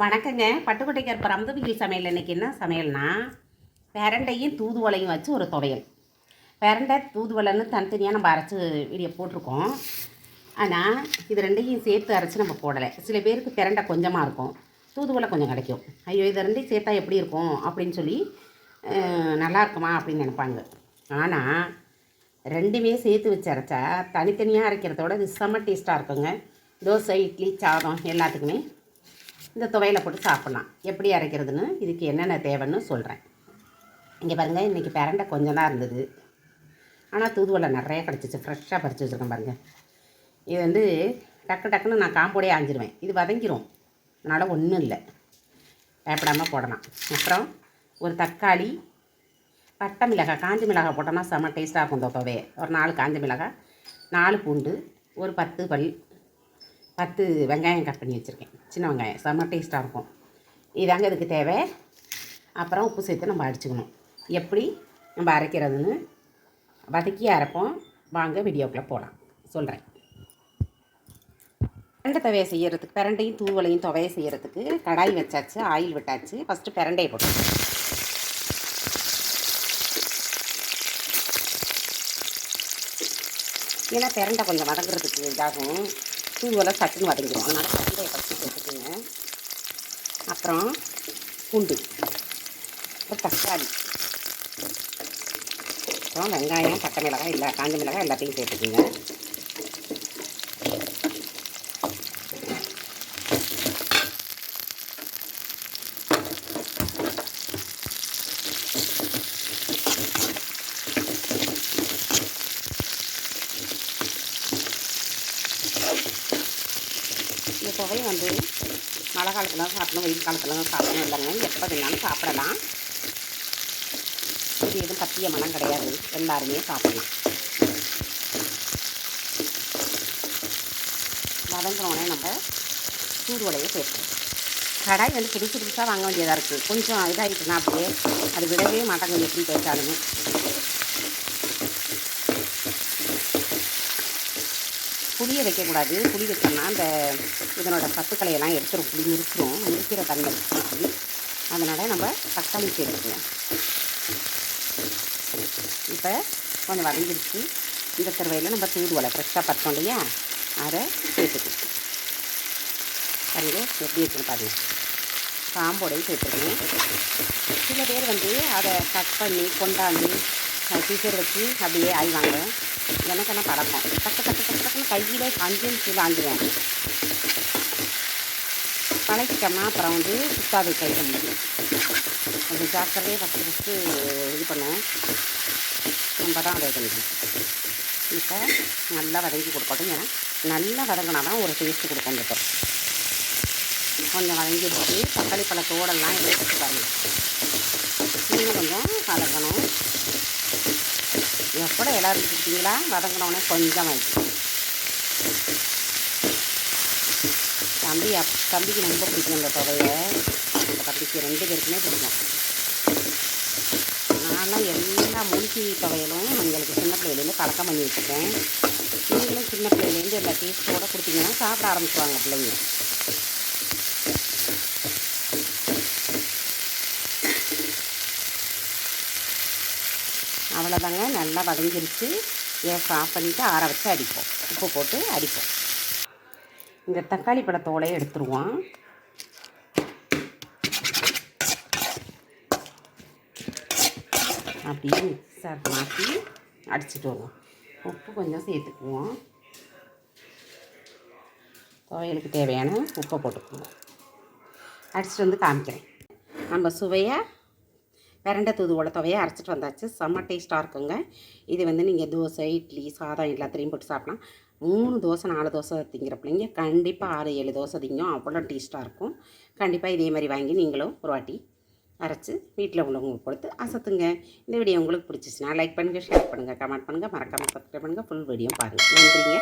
வணக்கங்க. பட்டுக்கோட்டைக்கார் பரமதவியில் சமையல் இன்னைக்கு என்ன சமையல்னா பெரண்டையும் தூதுவலையும் வச்சு ஒரு துவையல். பெரண்டை தூதுவலைன்னு தனித்தனியாக நம்ம அரைச்சி வீடியோ போட்டிருக்கோம். ஆனால் இது ரெண்டையும் சேர்த்து அரைச்சி நம்ம போடலை. சில பேருக்கு பெரண்டை கொஞ்சமாக இருக்கும். தூதுவளை கொஞ்சம் கிடைக்கும். ஐயோ இதை ரெண்டையும் சேர்த்தா எப்படி இருக்கும் அப்படின்னு சொல்லி நல்லா இருக்குமா அப்படின்னு நினைப்பாங்க. ஆனால் ரெண்டுமே சேர்த்து வச்சு அரைச்சா தனித்தனியாக அரைக்கிறதோட இது செம்ம டேஸ்ட்டாக இருக்குங்க. தோசை இட்லி சாதம் எல்லாத்துக்குமே இந்த துவையில் போட்டு சாப்பிட்லாம். எப்படி அரைக்கிறதுன்னு இதுக்கு என்னென்ன தேவைன்னு சொல்கிறேன் இங்கே பாருங்கள் இன்றைக்கி பிரண்டை கொஞ்சம் தான் இருந்தது. ஆனால் தூதுவளை நிறைய கிடச்சிச்சு ஃப்ரெஷ்ஷாக பறித்து வச்சுருக்கேன் பாருங்கள் இது வந்து டக்கு டக்குன்னு நான் காம்போடே ஆஞ்சிருவேன் இது வதங்கிரும். அதனால் ஒன்றும் இல்லை. பயப்படாமல் போடலாம். அப்புறம் ஒரு தக்காளி பட்டை மிளகாய் காஞ்ச மிளகாய் போட்டோம்னா செம்ம டேஸ்ட்டாக இருக்கும் தொப்பவே ஒரு நாலு காஞ்ச மிளகாய் நாலு பூண்டு ஒரு பத்து பல் பத்து வெங்காயம் கட் பண்ணி வச்சுருக்கேன். சின்ன வெங்காயம். செம்ம டேஸ்ட்டாக இருக்கும். இதாங்க இதுக்கு தேவை. அப்புறம் உப்பு சேர்த்து நம்ம அடிச்சுக்கணும். எப்படி? நம்ம அரைக்கிறதுன்னு வதக்கி அரைப்போம். வாங்க வீடியோக்குள்ளே போகலாம் சொல்கிறேன் பிரண்டை துவையை செய்கிறதுக்கு பிரண்டையும் தூவலையும் துவையை செய்யறதுக்கு கடாய் வச்சாச்சு ஆயில் விட்டாச்சு. ஃபஸ்ட்டு பிரண்டையை போட்டு ஏன்னா பிரண்டை கொஞ்சம் வதங்குறதுக்கு இதாகும். தூவெல்லாம் சட்டுன்னு வதங்கிடும் அதனால் பிரண்டையை பற்றி சேர்த்துக்குங்க அப்புறம் பூண்டு அப்புறம் தக்காளி அப்புறம் வெங்காயம் பட்டை மிளகாய் இல்லை காஞ்ச மிளகாய் எல்லாத்தையும் சேர்த்துக்குங்க. இந்த வந்து மழை காலத்தில் சாப்பிடணும் வெயில் காலத்தில் சாப்பிடணும். இல்லைங்க எப்போ வேணாலும் சாப்பிடலாம். இது எதுவும் பத்திய மனம் கிடையாது. எல்லாருமே சாப்பிடலாம். வதங்கினோடனே நம்ம சூடுவடையை சேர்க்கணும் கடாய் வந்து புதுசு புதுசாக வாங்க வேண்டியதாக இருக்குது கொஞ்சம் இதாகிட்டுனா அப்படியே அது விடவே மாட்டாங்க எப்படி பேசாலுமே புளியை வைக்கக்கூடாது. புளி வச்சோம்னா அந்த இதனோட சத்துக்களையெல்லாம் எடுத்துரும். புளி முறிச்சிரும். முறிக்கிற தன்மை புளி அதனால் நம்ம தக்காளி சேர்த்துக்குவோம் இப்போ கொஞ்சம் வதங்கிடுச்சு. இந்த தருவையில் நம்ம தூதுவலை ஃப்ரெஷ்ஷாக பறிச்சோம் இல்லையா? அதை சேர்த்துக்கணும் பாருங்க எப்படி இருக்குன்னு பாம்போடையும் காம்போடையும் சேர்த்துக்கணும் சில பேர் வந்து அதை கட் பண்ணி கொண்டாந்து டீச்சர் வச்சு அப்படியே ஆய்வாங்க எனக்கு என்ன பழக்கம் டக்கு டக்கு டக்கு டக்குன்னு கையில் அஞ்சு நிமிஷம் ஆஞ்சிருவேன் பழகிட்டோம்னா அப்புறம் வந்து சுத்தாது கை முடியும் கொஞ்சம் ஜாக்கிரதையாக ஃபஸ்ட்டு ஃபஸ்ட்டு இது பண்ணேன். நம்ம தான் அதை பண்ணிக்கணும் இப்போ நல்லா வதங்கி கொடுக்கட்டும். ஏன்னா நல்லா வதங்கினா தான் ஒரு டேஸ்ட்டு கொடுக்கும் இந்த கொஞ்சம் வதங்கி வச்சு தக்காளி பழத்தோடெல்லாம் எடுத்து பாருங்கள் இன்னும் கொஞ்சம் வதங்கணும் கூட எல்லோரும் இருந்துக்கிட்டீங்களா வதங்கினோடனே கொஞ்சம் ஆயிடுச்சு தம்பி அப் தம்பிக்கு ரொம்ப பிடிக்கும் இந்த துவையை அந்த தம்பிக்கு ரெண்டு பேருக்குமே பிடிக்கும். நான்லாம் எல்லா மூலிகை தொகையிலும் எங்களுக்கு சின்ன பிள்ளையிலேருந்து பழக்கம் பண்ணி வச்சுருக்கேன். நீங்களும் சின்ன பிள்ளையிலேருந்து எல்லா டேஸ்ட்டோடு கொடுத்தீங்கன்னா சாப்பிட ஆரம்பிச்சுவாங்க பிள்ளைங்க. அவ்வளோதாங்க. நல்லா வதங்கிருச்சு. கேஸ் ஆஃப் பண்ணிவிட்டு ஆற வச்சு அடிப்போம். உப்பு போட்டு அடிப்போம். இந்த தக்காளி பழத்தோலையை எடுத்துருவோம். அப்படியே மிக்சர் மாற்றி அடிச்சிட்டு வருவோம். உப்பு கொஞ்சம் சேர்த்துக்குவோம். துவையலுக்கு தேவையான உப்பை போட்டுக்குவோம். அடிச்சிட்டு வந்து காமிக்கிறேன். நம்ம சுவையாக பிரண்டை தூதுவோட துவையை அரைச்சிட்டு வந்தாச்சு. செம்ம டேஸ்ட்டாக இருக்குங்க. இது வந்து நீங்கள் தோசை இட்லி சாதம் எல்லாத்துலேயும் போட்டு சாப்பிடலாம். மூணு தோசை நாலு தோசை திங்கிற பிள்ளைங்க கண்டிப்பாக ஆறு ஏழு தோசை திங்கும். அவ்வளோ டேஸ்ட்டாக இருக்கும். கண்டிப்பாக இதே மாதிரி வாங்கி நீங்களும் ஒரு வாட்டி அரைச்சி வீட்டில் உள்ளவங்களுக்கு கொடுத்து அசத்துங்க. இந்த வீடியோ உங்களுக்கு பிடிச்சிச்சுன்னா லைக் பண்ணுங்கள் ஷேர் பண்ணுங்கள் கமெண்ட் பண்ணுங்கள் மறக்காமல் சப்ஸ்கிரைப் பண்ணுங்கள் ஃபுல் வீடியோ பாருங்கள் நன்றிங்க.